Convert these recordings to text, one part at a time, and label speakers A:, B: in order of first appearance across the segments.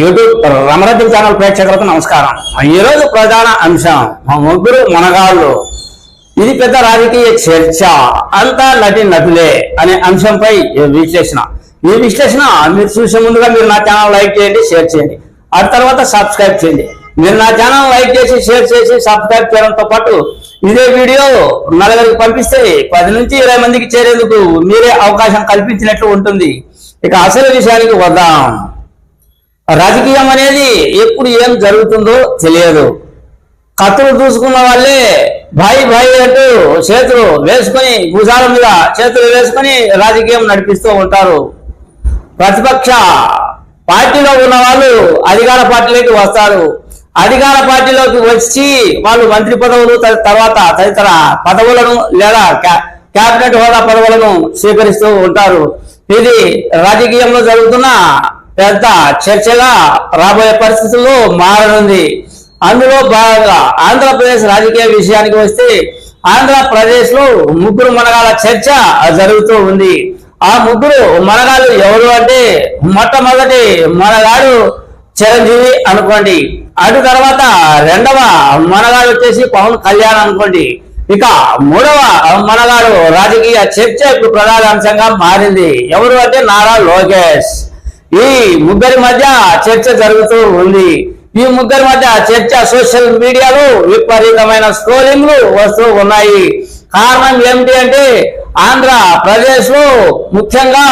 A: YouTube రమరద్దు channel ప్రేక్షకులకు నమస్కారం. ఈరోజు ప్రధాన అంశం మా ముగ్గురు మనగాళ్ళు. ఇది పెద్ద రాజకీయ చర్చ అంతా నటి నటులే అనే అంశంపై విశ్లేషణ? ఈ విశ్లేషణ మీరు చూసే ముందుగా మీరు నా ఛానల్ లైక్ చేయండి షేర్ చేయండి. ఆ తర్వాత సబ్స్క్రైబ్ చేయండి. మీరు నా ఛానల్ లైక్ చేసి షేర్ చేసి సబ్స్క్రైబ్ చేయడంతో పాటు ఇదే వీడియో నలుగురికి పంపిస్తే పది నుంచి ఇరవై మందికి చేరేందుకు మీరే అవకాశం కల్పించినట్లు ఉంటుంది. ఇక అసలు విషయానికి వద్దాం. రాజకీయం అనేది ఎప్పుడు ఏం జరుగుతుందో తెలియదు. కత్తులు చూసుకున్న వాళ్ళే భాయి భాయి అంటూ చేతులు వేసుకొని భుజాల మీద చేతులు వేసుకొని రాజకీయం నడిపిస్తూ ఉంటారు. ప్రతిపక్ష పార్టీలో ఉన్న వాళ్ళు అధికార పార్టీలోకి వస్తారు. అధికార పార్టీలోకి వచ్చి వాళ్ళు మంత్రి పదవులు తర్వాత తదితర పదవులను లేదా క్యాబినెట్ హోదా పదవులను స్వీకరిస్తూ ఉంటారు. ఇది రాజకీయంలో జరుగుతున్న పెద్ద చర్చగా రాబోయే పరిస్థితుల్లో మారనుంది. అందులో భాగంగా ఆంధ్రప్రదేశ్ రాజకీయ విషయానికి వస్తే ఆంధ్రప్రదేశ్లో ముగ్గురు మనగాల చర్చ జరుగుతూ ఉంది. ఆ ముగ్గురు మనగాలు ఎవరు అంటే మొట్టమొదటి మనగాడు చిరంజీవి అనుకోండి. అటు తర్వాత రెండవ మనగాడు వచ్చేసి పవన్ కళ్యాణ్ అనుకోండి. ఇక మూడవ మనగాడు రాజకీయ చర్చ ఇప్పుడు ప్రధాన అంశంగా మారింది. ఎవరు అంటే నారా లోకేష్. ఈ ముగ్గురి మధ్య చర్చ జరుగుతూ ఉంది. ఈ ముగ్గురి మధ్య చర్చ సోషల్ మీడియాలో విపరీతమైన స్క్రోలింగ్లు వస్తూ ఉన్నాయి. కారణం ఏమిటి అంటే ఆంధ్రప్రదేశ్లో ముఖ్యంగా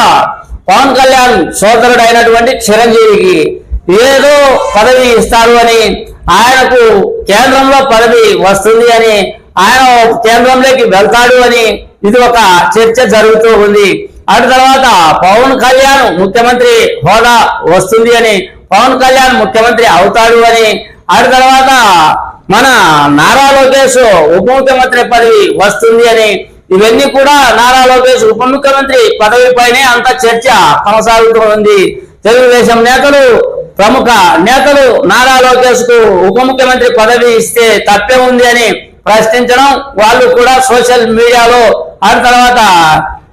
A: పవన్ కళ్యాణ్ సోదరుడు అయినటువంటి చిరంజీవికి ఏదో పదవి ఇస్తారు అని ఆయనకు కేంద్రంలో పదవి వస్తుంది అని ఆయన కేంద్రంలోకి వెళ్తాడు అని ఇది ఒక చర్చ జరుగుతూ ఉంది. అటు తర్వాత పవన్ కళ్యాణ్ ముఖ్యమంత్రి హోదా వస్తుంది అని పవన్ కళ్యాణ్ ముఖ్యమంత్రి అవుతాడు అని అటు తర్వాత మన నారా లోకేష్ ఉప ముఖ్యమంత్రి పదవి వస్తుంది అని ఇవన్నీ కూడా నారా లోకేష్ ఉప ముఖ్యమంత్రి పదవిపైనే అంత చర్చ కొనసాగుతూ ఉంది. తెలుగుదేశం నేతలు ప్రముఖ నేతలు నారా లోకేష్కు ఉప ముఖ్యమంత్రి పదవి ఇస్తే తప్పే ఉంది అని ప్రశ్నించడం వాళ్ళు కూడా సోషల్ మీడియాలో ఆ తర్వాత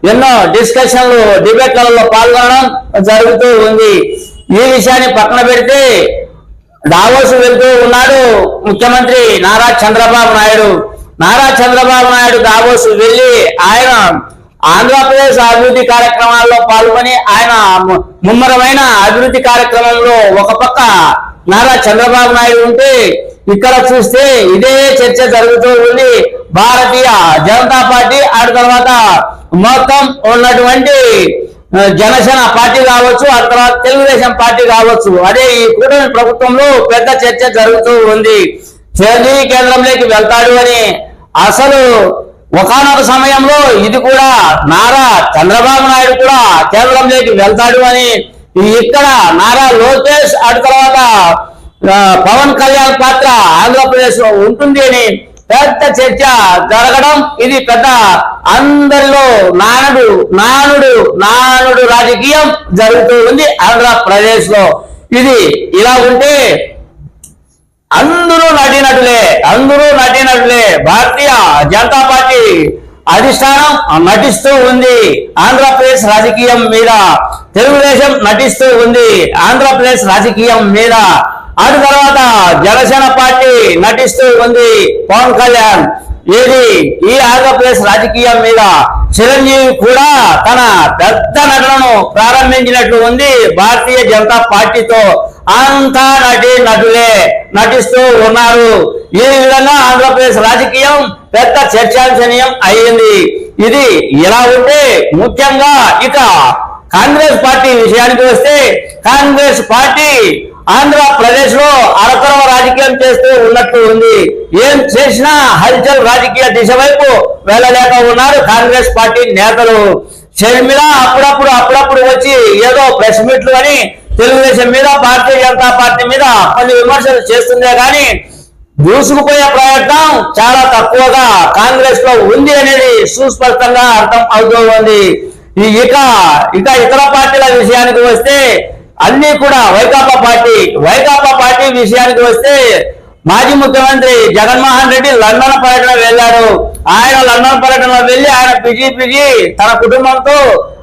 A: ఎన్నో డిస్కషన్లు డిబేట్లలో పాల్గొనడం జరుగుతూ ఉంది. ఈ విషయాన్ని పక్కన పెడితే దావోసు వెళ్తూ ఉన్నాడు ముఖ్యమంత్రి నారా చంద్రబాబు నాయుడు. నారా చంద్రబాబు నాయుడు దావోసు వెళ్ళి ఆయన ఆంధ్రప్రదేశ్ అభివృద్ధి కార్యక్రమాల్లో పాల్గొని ఆయన ముమ్మరమైన అభివృద్ధి కార్యక్రమంలో ఒక పక్క నారా చంద్రబాబు నాయుడు ఉంటే ఇక్కడ చూస్తే ఇదే చర్చ జరుగుతూ ఉంది. భారతీయ జనతా పార్టీ ఆడ తర్వాత మొత్తం ఉన్నటువంటి జనసేన పార్టీ కావచ్చు ఆ తర్వాత తెలుగుదేశం పార్టీ కావచ్చు అదే ఈ కూటమి ప్రభుత్వంలో పెద్ద చర్చ జరుగుతూ ఉంది. చిరంజీవి కేంద్రంలోకి వెళ్తాడు అని అసలు ఒకనొక సమయంలో ఇది కూడా నారా చంద్రబాబు నాయుడు కూడా కేంద్రంలోకి వెళ్తాడు అని ఇక్కడ నారా లోకేష్ అటు తర్వాత పవన్ కళ్యాణ్ పాత్ర ఆంధ్రప్రదేశ్లో ఉంటుంది అని పెద్ద చర్చ జరగడం. ఇది పెద్ద అందరిలో నానుడు నానుడు నానుడు రాజకీయం జరుగుతూ ఉంది ఆంధ్రప్రదేశ్లో ఇది ఇలా ఉంటే అందరూ నటీనటులే అందరూ నటీనటులే. భారతీయ జనతా పార్టీ అధిష్టానం నటిస్తూ ఉంది. ఆంధ్రప్రదేశ్ రాజకీయం మీద తెలుగుదేశం నటిస్తూ ఉంది. ఆంధ్రప్రదేశ్ రాజకీయం మీద అటు తర్వాత జనసేన పార్టీ నటిస్తూ ఉంది పవన్ కళ్యాణ్. ఏది? ఈ ఆంధ్రప్రదేశ్ రాజకీయం మీద చిరంజీవి కూడా తన పెద్ద నటనను ప్రారంభించినట్లు ఉంది. భారతీయ జనతా పార్టీతో అంతా నటి నటులే నటిస్తూ ఉన్నారు. ఈ విధంగా ఆంధ్రప్రదేశ్ రాజకీయం పెద్ద చర్చాంశనీయం అయ్యింది. ఇది ఇలా ఉంటే ముఖ్యంగా ఇక కాంగ్రెస్ పార్టీ విషయానికి వస్తే కాంగ్రెస్ పార్టీ ఆంధ్రప్రదేశ్లో అరతరం రాజకీయం చేస్తూ ఉన్నట్టు ఉంది. ఏం చేసినా హల్చల్ రాజకీయ దిశ వైపు వెళ్ళలేక ఉన్నారు కాంగ్రెస్ పార్టీ నేతలు. షర్మిల అప్పుడప్పుడు అప్పుడప్పుడు వచ్చి ఏదో ప్రెస్ మీట్లు అని తెలుగుదేశం మీద భారతీయ జనతా పార్టీ మీద కొన్ని విమర్శలు చేస్తుందే కానీ దూసుకుపోయే ప్రయత్నం చాలా తక్కువగా కాంగ్రెస్లో ఉంది అనేది సుస్పష్టంగా అర్థం అవుతూ ఉంది. ఈ ఇక ఇక ఇతర పార్టీల విషయానికి వస్తే అన్ని కూడా వైకాపా పార్టీ వైకాపా పార్టీ విషయానికి వస్తే మాజీ ముఖ్యమంత్రి జగన్మోహన్ రెడ్డి లండన్ పర్యటన వెళ్ళారు ఆయన లండన్ పర్యటనలో వెళ్ళి ఆయన పిగి పిగి తన కుటుంబంతో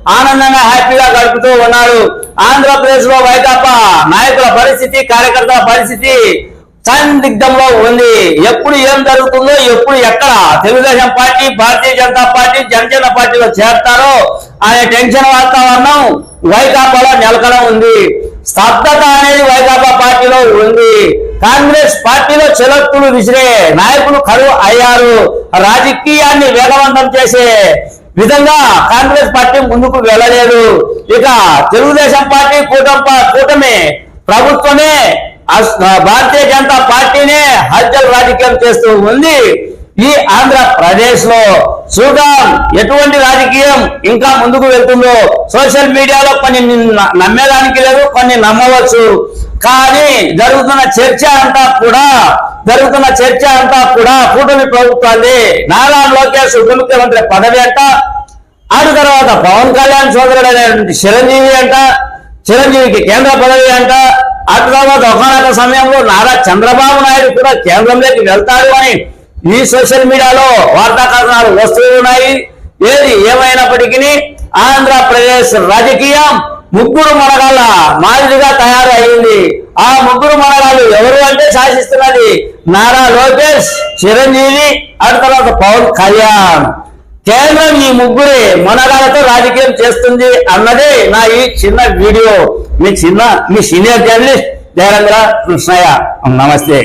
A: ఆనందంగా హ్యాపీగా గడుపుతూ ఉన్నారు ఆంధ్రప్రదేశ్లో వైకాపా నాయకుల పరిస్థితి కార్యకర్తల పరిస్థితి సందిగ్ధంలో ఉంది. ఎప్పుడు ఏం జరుగుతుందో ఎప్పుడు ఎక్కడ తెలుగుదేశం పార్టీ భారతీయ జనతా పార్టీ జనసేన పార్టీలో చేరతారో అనే టెన్షన్ వాతావరణం వైకాపాలో నెలకొన ఉంది. స్తబ్దత అనేది వైకాపా పార్టీలో ఉంది. కాంగ్రెస్ పార్టీలో చెలక్కులు విసిరే నాయకులు కరువు అయ్యారు. రాజకీయాన్ని వేగవంతం చేసే విధంగా కాంగ్రెస్ పార్టీ ముందుకు వెళ్ళలేదు. ఇక తెలుగుదేశం పార్టీ కూటమి కూటమి ప్రభుత్వమే భారతీయ జనతా పార్టీనే హల్చల్ రాజకీయం చేస్తూ ఉంది. ఈ ఆంధ్రప్రదేశ్లో చూద్దాం ఎటువంటి రాజకీయం ఇంకా ముందుకు వెళ్తుందో. సోషల్ మీడియాలో కొన్ని నమ్మేదానికి లేదు కొన్ని నమ్మవచ్చు. కానీ జరుగుతున్న చర్చ అంతా కూడా జరుగుతున్న చర్చ అంతా కూడా కూటమి ప్రభుత్వాన్ని నారా లోకేష్ ఉప ముఖ్యమంత్రి పదవి అంట ఆడు తర్వాత పవన్ కళ్యాణ్ సోదరుడు అయినటువంటి చిరంజీవి అంట చిరంజీవికి కేంద్ర పదవి అంట అటు తర్వాత ఒకనొక సమయంలో నారా చంద్రబాబు నాయుడు కూడా కేంద్రంలోకి వెళ్తాడు అని ఈ సోషల్ మీడియాలో వార్తా కథనాలు వస్తూ ఉన్నాయి. ఏది ఏమైనప్పటికీ ఆంధ్రప్రదేశ్ రాజకీయం ముగ్గురు మనగాళ్ళ మాదిరిగా తయారు అయింది ఆ ముగ్గురు మనగాళ్ళు ఎవరు అంటే శాసిస్తున్నది నారా లోకేష్ చిరంజీవి అటు తర్వాత పవన్ కళ్యాణ్. కేంద్రం ఈ ముగ్గురే మనగాళ్ళతో రాజకీయం చేస్తుంది అన్నదే నా ఈ చిన్న వీడియో. మీ చిన్న మీ సీనియర్ జర్నలిస్ట్ దేవేంద్ర కృష్ణయ్య. నమస్తే.